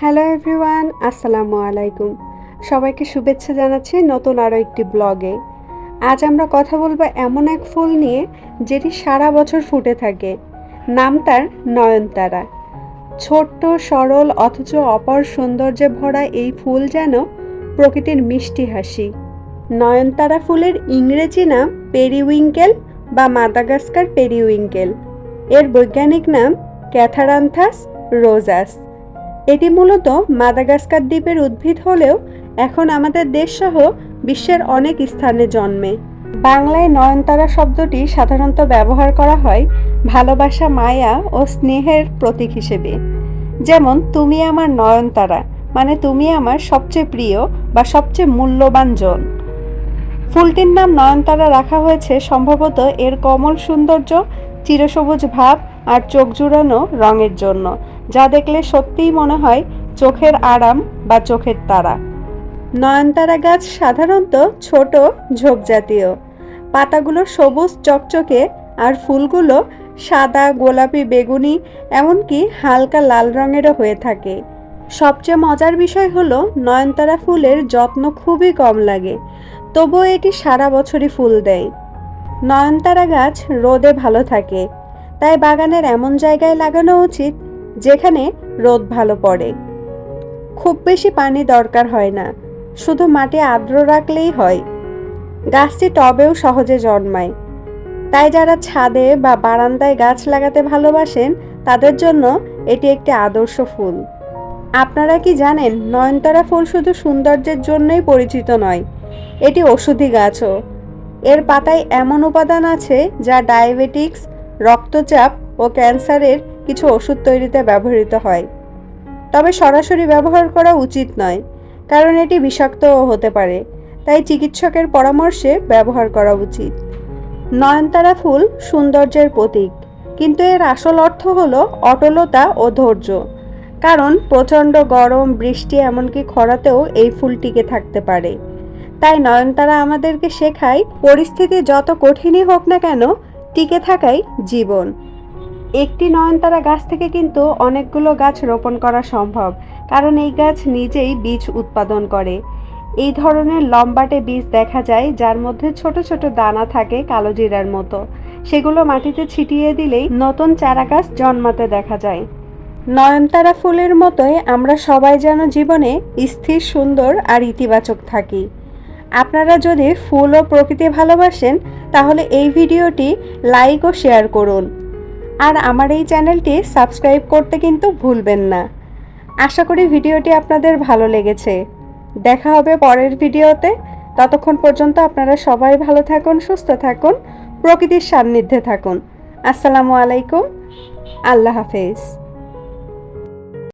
Hello everyone আসসালামু আলাইকুম সবাইকে শুভেচ্ছা জানাচ্ছি নতুন আরও একটি ব্লগে। আজ আমরা কথা বলব এমন এক ফুল নিয়ে, যেটি সারা বছর ফুটে থাকে। নাম তার নয়নতারা। ছোট্ট, সরল, অথচ অপর সৌন্দর্যে ভরা এই ফুল যেন প্রকৃতির মিষ্টি হাসি। নয়নতারা ফুলের ইংরেজি নাম পেরিউইঙ্কেল বা মাদাগাস্কার পেরিউইঙ্কেল। এর বৈজ্ঞানিক নাম ক্যাথারান্থাস রোজাস। এটি মূলত মাদাগাস্কার দ্বীপের উদ্ভিদ হলেও এখন আমাদের দেশসহ বিশ্বের অনেক স্থানে জন্মে। বাংলায় নয়নতারা শব্দটি সাধারণত ব্যবহার করা হয় ভালোবাসা মায়া ও স্নেহের প্রতীক হিসেবে। যেমন, তুমি আমার নয়নতারা মানে তুমি আমার সবচেয়ে প্রিয় বা সবচেয়ে মূল্যবান জন ফুলটির নাম নয়নতারা রাখা হয়েছে সম্ভবত এর কমল সৌন্দর্য, চিরসবুজ ভাব আর চোখ জুড়ানো রঙের জন্য। যা দেখলে সত্যিই মনে হয় চোখের আরাম বা চোখের তারা। নয়নতারা গাছ সাধারণত ছোট, ঝোপ জাতীয়। পাতাগুলো সবুজ চকচকে আর ফুলগুলো সাদা, গোলাপি, বেগুনি, এমনকি হালকা লাল রঙেরও হয়ে থাকে। সবচেয়ে মজার বিষয় হলো নয়নতারা ফুলের যত্ন খুবই কম লাগে, তবুও এটি সারা বছরই ফুল দেয়। নয়নতারা গাছ রোদে ভালো থাকে, তাই বাগানের এমন জায়গায় লাগানো উচিত যেখানে রোদ ভালো পড়ে। খুব বেশি পানি দরকার হয় না, শুধু মাটি আর্দ্র রাখলেই হয়। গাছটি টবেও সহজে জন্মায়। তাই যারা ছাদে বা বারান্দায় গাছ লাগাতে ভালোবাসেন, তাদের জন্য এটি একটি আদর্শ ফুল। আপনারা কি জানেন, নয়নতারা ফুল শুধু সৌন্দর্যের জন্যই পরিচিত নয়, এটি ওষুধি গাছও। এর পাতায় এমন উপাদান আছে, যা ডায়াবেটিক্স, রক্তচাপ ও ক্যান্সারের কিছু ওষুধ তৈরিতে ব্যবহৃত হয়। তবে সরাসরি ব্যবহার করা উচিত নয়, কারণ এটি বিষাক্তও হতে পারে, তাই চিকিৎসকের পরামর্শে ব্যবহার করা উচিত। নয়নতারা ফুল সৌন্দর্যের প্রতীক, কিন্তু এর আসল অর্থ হল অটলতা ও ধৈর্য, কারণ প্রচণ্ড গরম, বৃষ্টি, এমনকি খরাতেও এই ফুল টিকে থাকতে পারে। তাই নয়নতারা আমাদেরকে শেখায়, পরিস্থিতি যত কঠিনই হোক না কেন, টিকে থাকাই জীবন। একটি নয়নতারা গাছ থেকে কিন্তু অনেকগুলো গাছ রোপণ করা সম্ভব, কারণ এই গাছ নিজেই বীজ উৎপাদন করে। এই ধরনের লম্বাটে বীজ দেখা যায়, যার মধ্যে ছোট ছোট দানা থাকে কালো জিরার মতো। সেগুলো মাটিতে ছিটিয়ে দিলেই নতুন চারা গাছ জন্মাতে দেখা যায়। নয়নতারা ফুলের মতোই আমরা সবাই যেন জীবনে স্থির, সুন্দর আর ইতিবাচক থাকি। আপনারা যদি ফুল ও প্রকৃতি ভালোবাসেন, তাহলে এই ভিডিওটি লাইক ও শেয়ার করুন। আর আমার এই চ্যানেলটি সাবস্ক্রাইব করতে কিন্তু ভুলবেন না। আশা করি ভিডিওটি আপনাদের ভালো লেগেছে। দেখা হবে পরের ভিডিওতে। ততক্ষণ পর্যন্ত আপনারা সবাই ভালো থাকুন, সুস্থ থাকুন, প্রকৃতির সান্নিধ্যে থাকুন। আসসালামু আলাইকুম। আল্লাহ হাফেজ।